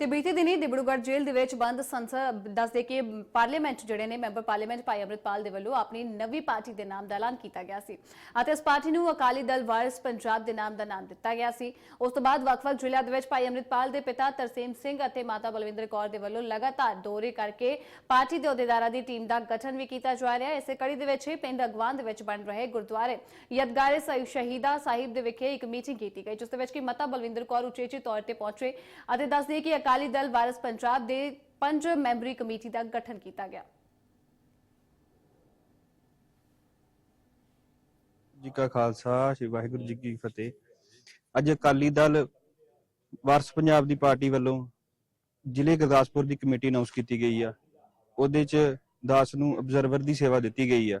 ਤੇ ਬੀਤੇ ਦਿਨੀ ਦਿਬੜੂਗੜ੍ਹ ਜੇਲ੍ਹ ਦੇ ਵਿੱਚ ਬੰਦ ਸੰਸਦ ਦੱਸਦੇ ਕਿ ਪਾਰਲੀਮੈਂਟ ਜਿਹੜੇ ਨੇ, ਮੈਂਬਰ ਪਾਰਲੀਮੈਂਟ ਭਾਈ ਅੰਮ੍ਰਿਤਪਾਲ ਦੇ ਵੱਲੋਂ ਆਪਣੀ ਨਵੀਂ ਪਾਰਟੀ ਦੇ ਨਾਮ ਦਾ ਐਲਾਨ ਕੀਤਾ ਗਿਆ ਸੀ ਅਤੇ ਇਸ ਪਾਰਟੀ ਨੂੰ ਅਕਾਲੀ ਦਲ ਵਾਰਿਸ ਪੰਜਾਬ ਦੇ ਨਾਮ ਦਾ ਨਾਮ ਦਿੱਤਾ ਗਿਆ ਸੀ। ਉਸ ਤੋਂ ਬਾਅਦ ਵੱਖ-ਵੱਖ ਜ਼ਿਲ੍ਹਿਆਂ ਦੇ ਵਿੱਚ ਭਾਈ ਅੰਮ੍ਰਿਤਪਾਲ ਦੇ ਪਿਤਾ ਤਰਸੇਮ ਸਿੰਘ ਅਤੇ ਮਾਤਾ ਬਲਵਿੰਦਰ ਕੌਰ ਦੇ ਵੱਲੋਂ ਲਗਾਤਾਰ ਦੌਰੇ ਕਰਕੇ ਪਾਰਟੀ ਦੇ ਅਹੁਦੇਦਾਰਾਂ ਦੀ ਟੀਮ ਦਾ ਗਠਨ ਵੀ ਕੀਤਾ ਜਾ ਰਿਹਾ। ਹੈ ਇਸੇ ਕੜੀ ਦੇ ਵਿੱਚ ਹੀ ਪਿੰਡ ਅਗਵਾਨ ਦੇ ਵਿੱਚ ਬਣ ਰਹੇ ਗੁਰਦੁਆਰੇ ਯਦਗਾਰੇ ਸ਼ਹੀਦਾ ਸਾਹਿਬ ਦੇ ਵਿਖੇ ਇੱਕ ਮੀਟਿੰਗ ਕੀਤੀ ਗਈ, ਜਿਸ ਦੇ ਵਿੱਚ ਕਿ ਮਾਤਾ ਬਲਵਿੰਦਰ ਕੌਰ ਉਚੇਚੇ ਤੌਰ ਤੇ ਪਹੁੰਚੇ ਅਤੇ ਦੱਸਦੇ ਕਿ ਅਕਾਲੀ ਦਲ ਵਾਰਿਸ ਪੰਜਾਬ ਦੇ ਪੰਜ ਮੈਂਬਰੀ ਕਮੇਟੀ ਦਾ ਗਠਨ ਕੀਤਾ ਗਿਆ। ਜੀ ਕਾ ਖਾਲਸਾ, ਸ੍ਰੀ ਵਾਹਿਗੁਰੂ ਜੀ ਕੀ ਫਤਿਹ। ਅੱਜ ਅਕਾਲੀ ਦਲ ਵਾਰਸ ਪੰਜਾਬ ਦੀ ਪਾਰਟੀ ਵੱਲੋਂ ਜ਼ਿਲ੍ਹੇ ਗੁਰਦਾਸਪੁਰ ਦੀ ਕਮੇਟੀ ਅਨਾਉਂਸ ਕੀਤੀ ਗਈ ਆ। ਉਹਦੇ ਚ ਦਾਸ ਨੂੰ ਅਬਜ਼ਰਵਰ ਦੀ ਸੇਵਾ ਦਿੱਤੀ ਗਈ ਆ।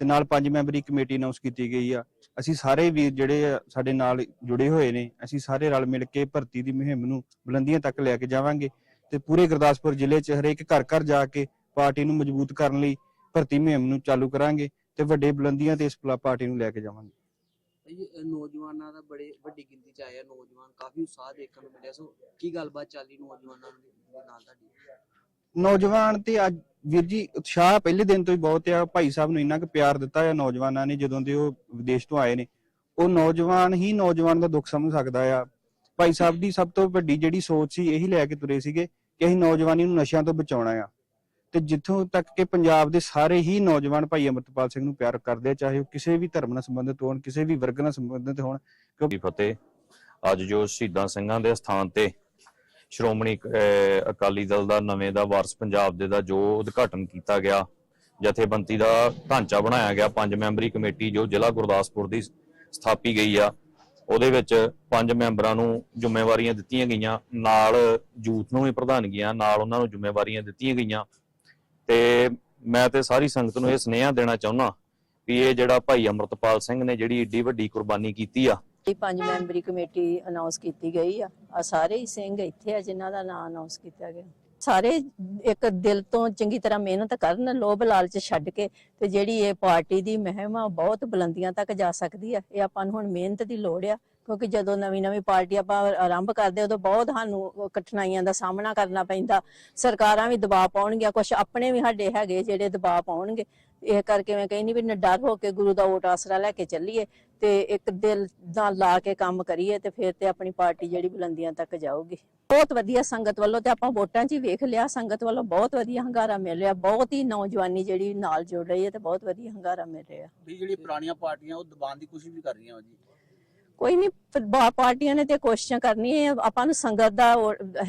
ਤੇ ਨਾਲ ਪੰਜ ਮੈਂਬਰੀ ਕਮੇਟੀ ਅਨਾਉਂਸ ਕੀਤੀ ਗਈ ਆ। ਅਸੀਂ ਸਾਰੇ ਵੀਰ ਜਿਹੜੇ ਆ ਸਾਡੇ ਨਾਲ ਜੁੜੇ ਹੋਏ ਨੇ ਅਸੀਂ ਸਾਰੇ ਰਲ ਮਿਲ ਕੇ ਭਰਤੀ ਦੀ ਮੁਹਿੰਮ ਨੂੰ ਬੁਲੰਦੀਆਂ ਤੱਕ ਲੈ ਕੇ ਜਾਵਾਂਗੇ ਤੇ ਪੂਰੇ ਗੁਰਦਾਸਪੁਰ ਜ਼ਿਲ੍ਹੇ 'ਚ ਹਰੇਕ ਘਰ ਘਰ ਜਾ ਕੇ ਪਾਰਟੀ ਨੂੰ ਮਜ਼ਬੂਤ ਕਰਨ ਲਈ ਭਰਤੀ ਮੁਹਿੰਮ ਨੂੰ ਚਾਲੂ ਕਰਾਂਗੇ ਤੇ ਵੱਡੇ ਬੁਲੰਦੀਆਂ ਤੇ ਇਸ ਪਾਰਟੀ ਨੂੰ ਲੈ ਕੇ ਜਾਵਾਂਗੇ। ਇਹ ਨੌਜਵਾਨਾਂ ਦਾ ਬੜੇ ਵੱਡੀ ਗਿਣਤੀ ਚ ਆਇਆ ਨੌਜਵਾਨ ਕਾਫੀ ਉਤਸ਼ਾਹ ਦੇਖਣ ਨੂੰ ਮਿਲਿਆ। ਸੋ ਕੀ ਗੱਲਬਾਤ ਚੱਲੀ ਨੌਜਵਾਨਾਂ ਦੇ ਨਾਲ ਤੁਹਾਡੀ? ਨੌਜਵਾਨ ਤੇ ਅੱਜ ਵੀਰ ਜੀ, ਉਤਸ਼ਾਹ ਪਹਿਲੇ ਦਿਨ ਤੋਂ ਹੀ ਬਹੁਤ ਆ। ਭਾਈ ਸਾਹਿਬ ਨੂੰ ਇੰਨਾ ਕੁ ਪਿਆਰ ਦਿੱਤਾ ਆ ਨੌਜਵਾਨਾਂ ਨੇ ਜਦੋਂ ਦੇ ਉਹ ਵਿਦੇਸ਼ ਤੋਂ ਆਏ ਨੇ। ਉਹ ਨੌਜਵਾਨ ਹੀ ਨੌਜਵਾਨ ਦਾ ਦੁੱਖ ਸਮਝ ਸਕਦਾ ਆ। ਭਾਈ ਸਾਹਿਬ ਦੀ ਸਭ ਤੋਂ ਵੱਡੀ ਜਿਹੜੀ ਸੋਚ ਸੀ, ਇਹੀ ਲੈ ਕੇ ਤੁਰੇ ਸੀਗੇ ਕਿ ਅਸੀਂ ਨੌਜਵਾਨੀ ਨੂੰ ਨਸ਼ਿਆਂ ਤੋਂ ਬਚਾਉਣਾ ਆ। ਤੇ ਜਿੱਥੋਂ ਤੱਕ ਕਿ ਪੰਜਾਬ ਦੇ ਸਾਰੇ ਹੀ ਨੌਜਵਾਨ ਭਾਈ ਅਮਰਤਪਾਲ ਸਿੰਘ ਨੂੰ ਪਿਆਰ ਕਰਦੇ ਆ, ਚਾਹੇ ਉਹ ਕਿਸੇ ਵੀ ਧਰਮ ਨਾਲ ਸੰਬੰਧਿਤ ਹੋਣ, ਕਿਸੇ ਵੀ ਵਰਗ ਨਾਲ ਸੰਬੰਧਿਤ ਹੋਣ ਦੀ ਫਤਿਹ। ਅੱਜ ਜੋ ਸ਼ਹੀਦਾਂ ਸਿੰਘਾਂ ਦੇ ਸਥਾਨ ਤੇ ਸ਼੍ਰੋਮਣੀ ਅਕਾਲੀ ਦਲ ਦਾ ਨਵੇਂ ਦਾ ਵਾਰਸ ਪੰਜਾਬ ਦੇ ਦਾ ਜੋ ਉਦਘਾਟਨ ਕੀਤਾ ਗਿਆ, ਜਥੇਬੰਦੀ ਦਾ ਢਾਂਚਾ ਬਣਾਇਆ ਗਿਆ, ਪੰਜ ਮੈਂਬਰੀ ਕਮੇਟੀ ਜੋ ਜ਼ਿਲ੍ਹਾ ਗੁਰਦਾਸਪੁਰ ਦੀ ਸਥਾਪੀ ਗਈ ਆ, ਉਹਦੇ ਵਿੱਚ ਪੰਜ ਮੈਂਬਰਾਂ ਨੂੰ ਜ਼ਿੰਮੇਵਾਰੀਆਂ ਦਿੱਤੀਆਂ ਗਈਆਂ, ਨਾਲ ਯੂਥ ਨੂੰ ਵੀ ਪ੍ਰਧਾਨਗੀਆਂ ਨਾਲ ਉਹਨਾਂ ਨੂੰ ਜ਼ਿੰਮੇਵਾਰੀਆਂ ਦਿੱਤੀਆਂ ਗਈਆਂ। ਤੇ ਮੈਂ ਤੇ ਸਾਰੀ ਸੰਗਤ ਨੂੰ ਇਹ ਸੁਨੇਹਾ ਦੇਣਾ ਚਾਹੁੰਦਾ ਵੀ ਇਹ ਜਿਹੜਾ ਭਾਈ ਅਮਰਤਪਾਲ ਸਿੰਘ ਨੇ ਜਿਹੜੀ ਏਡੀ ਵੱਡੀ ਕੁਰਬਾਨੀ ਕੀਤੀ ਆ ਇਹ ਪੰਜ ਮੈਂਬਰੀ ਕਮੇਟੀ ਅਨਾਉਂਸ ਕੀਤੀ ਗਈ ਆ। ਆ ਸਾਰੇ ਹੀ ਸਿੰਘ ਇੱਥੇ ਆ ਜਿਨ੍ਹਾਂ ਦਾ ਨਾਮ ਅਨਾਉਂਸ ਕੀਤਾ ਗਿਆ। ਸਾਰੇ ਇੱਕ ਦਿਲ ਤੋਂ ਚੰਗੀ ਤਰ੍ਹਾਂ ਮਿਹਨਤ ਕਰਨ, ਲੋਭ ਲਾਲਚ ਛੱਡ ਕੇ ਤੇ ਜਿਹੜੀ ਇਹ ਪਾਰਟੀ ਦੀ ਮਹਿਮ ਬਹੁਤ ਬੁਲੰਦੀਆਂ ਤੱਕ ਜਾ ਸਕਦੀ ਆ। ਇਹ ਆਪਾਂ ਨੂੰ ਹੁਣ ਮਿਹਨਤ ਦੀ ਲੋੜ ਆ, ਕਿਉਂਕਿ ਜਦੋਂ ਨਵੀਂ ਨਵੀਂ ਪਾਰਟੀ ਆਪਾਂ ਆਰੰਭ ਕਰਦੇ ਉਦੋਂ ਬਹੁਤ ਸਾਨੂੰ ਕਠਿਨਾਈਆਂ ਦਾ ਸਾਹਮਣਾ ਕਰਨਾ ਪੈਂਦਾ। ਸਰਕਾਰਾਂ ਵੀ ਦਬਾਅ ਪਾਉਣਗੀਆਂ ਕੁਝ ਆਪਣੇ ਵੀ ਸਾਡੇ ਹੈਗੇ ਜਿਹੜੇ ਦਬਾਅ ਪਾਉਣਗੇ। ਇਹ ਕਰਕੇ ਮੈਂ ਕਹਿੰਦੀ ਵੀ ਨਿਡਰ ਹੋ ਕੇ ਗੁਰੂ ਦਾ ਓਟ ਆਸਰਾ ਲੈ ਕੇ ਚੱਲੀਏ ਤੇ ਇੱਕ ਦਿਲ ਨਾਲ ਲਾ ਕੇ ਕੰਮ ਕਰੀਏ ਤੇ ਫਿਰ ਤੇ ਆਪਣੀ ਪਾਰਟੀ ਜਿਹੜੀ ਬੁਲੰਦੀਆਂ ਤੱਕ ਜਾਊਗੀ। ਬਹੁਤ ਵਧੀਆ ਸੰਗਤ ਵੱਲੋਂ ਤੇ ਆਪਾਂ ਵੋਟਾਂ 'ਚ ਹੀ ਵੇਖ ਲਿਆ, ਸੰਗਤ ਵੱਲੋਂ ਬਹੁਤ ਵਧੀਆ ਹੰਗਾਰਾ ਮਿਲ ਰਿਹਾ, ਬਹੁਤ ਹੀ ਨੌਜਵਾਨੀ ਜਿਹੜੀ ਨਾਲ ਜੁੜ ਰਹੀ ਹੈ ਤੇ ਬਹੁਤ ਵਧੀਆ ਹੰਗਾਰਾ ਮਿਲ ਰਿਹਾ। ਵੀ ਜਿਹੜੀ ਪੁਰਾਣੀਆਂ ਪਾਰਟੀਆਂ ਉਹ ਦਬਾਉਣ ਦੀ ਕੋਸ਼ਿਸ਼ ਵੀ ਕਰ ਰਹੀਆਂ ਜੀ। ਕੋਈ ਨਹੀਂ ਪਾਰਟੀਆਂ ਨੇ ਤੇ ਕੋਸ਼ਿਸ਼ਾਂ ਕਰਨੀਆਂ ਆਪਾਂ ਨੂੰ ਸੰਗਤ ਦਾ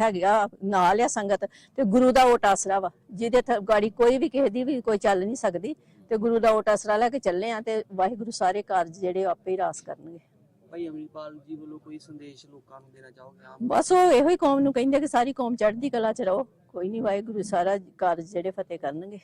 ਹੈਗਾ ਨਾਲ ਆ ਸੰਗਤ ਤੇ ਗੁਰੂ ਦਾ ਓਟ ਆਸਰਾ ਵਾ ਜਿਹਦੇ ਗਾੜੀ ਕੋਈ ਵੀ ਕਿਸੇ ਦੀ ਵੀ ਕੋਈ ਚੱਲ ਨਹੀਂ ਸਕਦੀ। ਤੇ ਗੁਰੂ ਦਾ ਓਟ ਆਸਰਾ ਲੈ ਕੇ ਚੱਲੇ ਆ ਤੇ ਵਾਹਿਗੁਰੂ ਸਾਰੇ ਕਾਰਜ ਜਿਹੜੇ ਆਪੇ ਹੀ ਰਾਸ ਕਰਨਗੇ। ਭਾਈ ਅਮਰੀਪਾਲ ਜੀ ਵੱਲੋਂ ਕੋਈ ਸੰਦੇਸ਼ ਲੋਕਾਂ ਨੂੰ ਦੇਣਾ ਚਾਹੋਗੇ ਆਮ ਬਸ ਉਹ ਇਹੋ ਹੀ ਕੌਮ ਨੂੰ ਕਹਿੰਦੇ ਕਿ ਸਾਰੀ ਕੌਮ ਚੜ੍ਹਦੀ ਕਲਾ ਚ ਰਹੋ। ਕੋਈ ਨਹੀਂ ਵਾਹਿਗੁਰੂ ਸਾਰਾ ਕਾਰਜ ਜਿਹੜੇ ਫਤਿਹ ਕਰਨਗੇ।